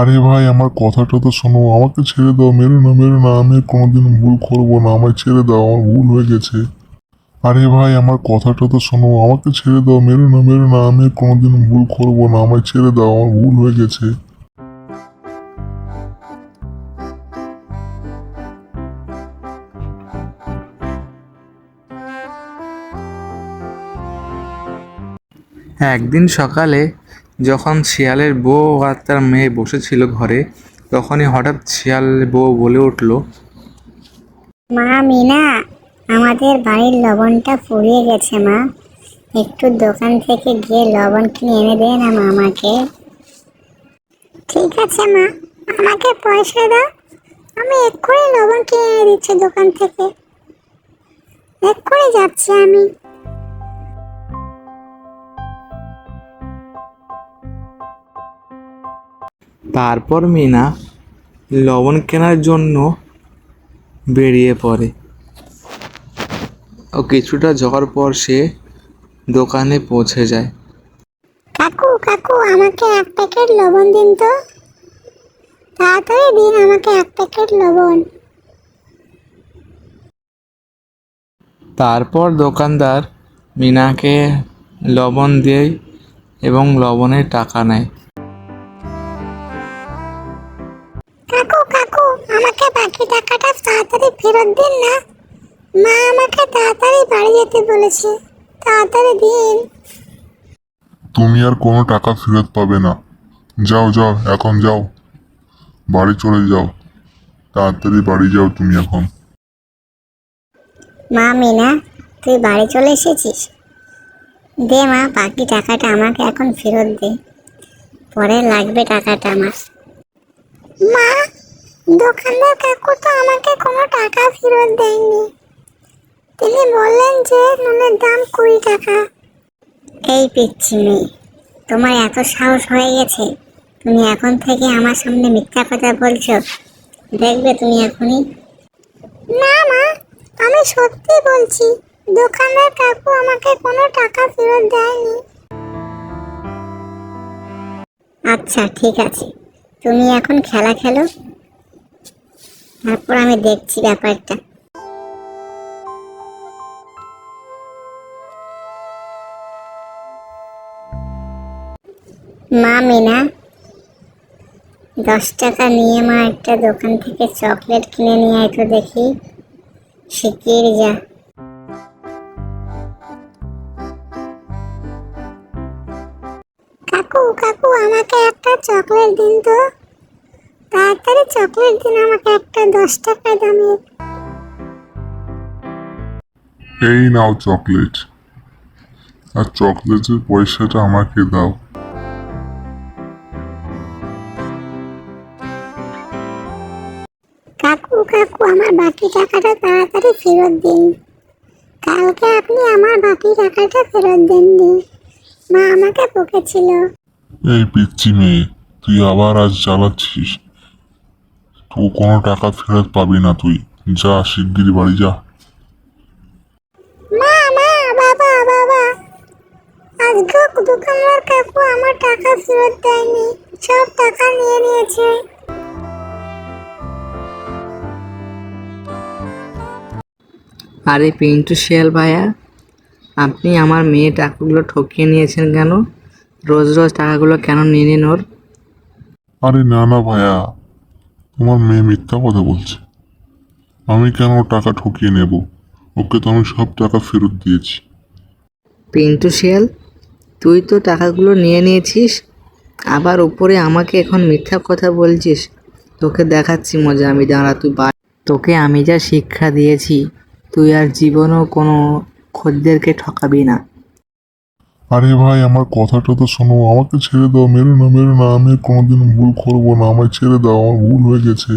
আরে ভাই, আমার কথাটা তো শোনো, আমাকে ছেড়ে দাও, মেরো না মেরো না, আমি কোনোদিন ভুল করব না, আমায় ছেড়ে দাও, আমার ভুল হয়ে গেছে। আরে ভাই, আমার কথাটা তো শোনো, আমাকে ছেড়ে দাও, মেরো না মেরো না, আমি কোনোদিন ভুল করব না, আমায় ছেড়ে দাও, আমার ভুল হয়ে গেছে। একদিন সকালে যখন শিয়ালের বউ আর তার মেয়ে বসেছিল ঘরে, তখনই হঠাৎ শিয়ালের বউ বলে উঠল, মা মিনা, আমাদের বাড়ির লবণটা ফুরিয়ে গেছে মা। একটু দোকান থেকে গিয়ে লবণ কিনে এনে দে না মা আমাকে। ঠিক আছে মা, আমাকে পয়সা দাও। আমি এক্ষুনি লবণ কিনে এনে দিচ্ছি দোকান থেকে। এক্ষুনি যাচ্ছি আমি। তারপর মিনা লবণ কেনার জন্য বেরিয়ে পড়ে। ও কিছুটা যাওয়ার পর সে দোকানে পৌঁছে যায়। কাকু কাকু আমাকে এক প্যাকেট লবণ দিন তো। তাড়াতাড়ি দিন আমাকে এক প্যাকেট লবণ। তারপর দোকানদার মিনাকে লবণ দেয় এবং লবণের টাকা নেয়। আমাকে বাকি টাকাটা তাড়াতাড়ি ফেরত দিন না। মা আমাকে তাড়াতাড়ি বাড়ি যেতে বলেছে। তাড়াতাড়ি দিন। তুমি আর কোনো টাকা ফেরত পাবে না। যাও যাও এখন যাও। বাড়ি চলে যাও। তাড়াতাড়ি বাড়ি যাও তুমি এখন। মা মিনা তুই বাড়ি চলে এসেছিস? দে মা বাকি টাকাটা আমাকে এখন ফেরত দে। পরে লাগবে টাকাটা আমার। মা? দোকানদার কাকু তো আমাকে কোনো টাকা ফেরত দেয়নি। তিনি বললেন যে নুনের দাম কুড়ি টাকা। এই পিচ্ছি মেয়ে তোমার এত সাহস হয়ে গেছে। তুমি এখন থেকে আমার সামনে মিথ্যা কথা বলছো। দেখবে তুমি এখনই না মা আমি সত্যি বলছি দোকানদার কাকু আমাকে কোনো টাকা ফেরত দেয়নি। আচ্ছা ঠিক আছে। তুমি এখন খেলা খেলো। তারপর আমি দেখছি ব্যাপারটা। মা মিনা, দশ টাকা নিয়ে মা একটা দোকান থেকে চকলেট কিনে নিয়ে আয় তো দেখি শিগগির যা। কাকু কাকু, আমাকে একটা চকলেট দিন তো। তাড়াতাড়ি চকলেট দিন আমাকে একটা দশ টাকা দামের এই নাও চকলেট। আর চকলেটের পয়সাটা আমাকে দাও। কাকু কাকু আমার বাকি টাকাটা তাড়াতাড়ি ফেরত দিন। কালকে আপনি আমার বাকি টাকাটা ফেরত দেননি। মা আমাকে বকেছিল। এই পিচ্ছি মেয়ে তুই আবার আজ জ্বালাচ্ছিস? তো কোনো টাকা ফেরত পাবি না তুই। যা শিগগির বাড়ি যা। মা মা বাবা বাবা। আজকে দোকানদার কাকু আমার টাকা ফেরত দেয়নি সব টাকা নিয়ে নিয়েছে। আরে পিন্টু শিয়াল ভাইয়া আপনি আমার মেয়ে টাকাগুলো ঠকিয়ে নিয়েছেন কেন? রোজ রোজ টাকাগুলো কেন নিয়ে নিন ওর? আরে না না ভাইয়া। তোমার মেয়ে মিথ্যা কথা বলছে। আমি কেন টাকা ঠকিয়ে নেব? ওকে তো আমি সব টাকা ফেরত দিয়েছি। পিন্টু শিয়াল, তুই তো টাকাগুলো নিয়ে নিয়েছিস, আবার উপরে আমাকে এখন মিথ্যা কথা বলছিস। তোকে দেখাচ্ছি মজা, আমি দাঁড়া, তুই বা তোকে আমি যা শিক্ষা দিয়েছি, তুই আর জীবনেও কোনো খদ্দেরকে ঠকাবি না। আরে ভাই, আমার কথাটা তো শোনো, আমাকে ছেড়ে দাও, মেরো না মেরো না, আমি কোনোদিন ভুল করব না, আমায় ছেড়ে দাও, আমার ভুল হয়ে গেছে।